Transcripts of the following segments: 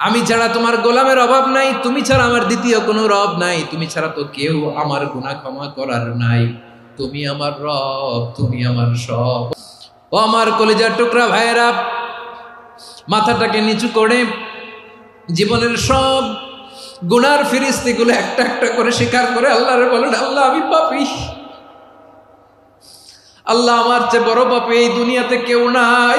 আমি ছাড়া তোমার গোলামের অভাব নাই, তুমি ছাড়া আমার দ্বিতীয় কোনো রব নাই, তুমি ছাড়া তো কেউ আমার গুনাহ ক্ষমা করার নাই। তুমি আমার রব, তুমি আমার সব। ও আমার কলেজার টুকরা ভাইয়েরা, মাথাটাকে নিচু করে জীবনের সব গুনার ফিরিস্তিগুলো একটা একটা করে স্বীকার করে আল্লাহরে বলেন, আল্লাহ, আমি পাপি। আল্লাহ, আমার চেয়ে বড় পাপি এই দুনিয়াতে কেউ নাই।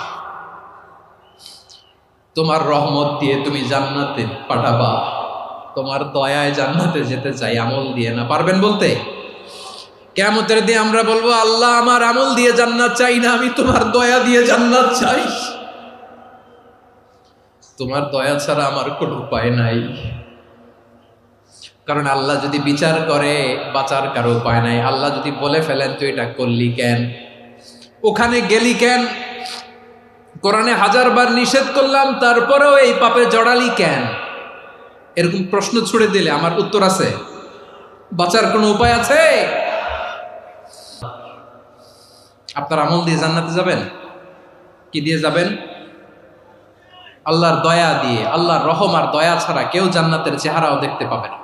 তোমার রহমত দিয়ে তুমি জান্নাতে পাঠাবা। তোমার দয়ায় জান্নাতে যেতে চাই, আমল দিয়ে না, পারবেন বলতে? কেমতের দিয়ে আমরা বলব, আল্লাহ আমার আমল দিয়ে জান্নাত চাই না, আমি তোমার দয়া দিয়ে জান্নাত চাই। তোমার দয়া ছাড়া আমার কোনো উপায় নাই। কারণ আল্লাহ যদি বিচার করে, বাঁচার কারও উপায় নাই। আল্লাহ যদি বলে ফেলেন, তুই এটা করলি কেন? ওখানে গেলি কেন? কোরআনে হাজারবার নিষেধ করলাম, তারপরেও এই পাপে জড়ালি কেন? এরকম প্রশ্ন ছুড়ে দিলে আমার উত্তর আছে। বাঁচার কোনো উপায় আছে? আপনার আমল দিয়ে জান্নাতে যাবেন? কি দিয়ে যাবেন? আল্লাহর দয়া দিয়ে, আল্লাহর রহম আর দয়া ছাড়া কেউ জান্নাতের চেহারাও দেখতে পাবে না।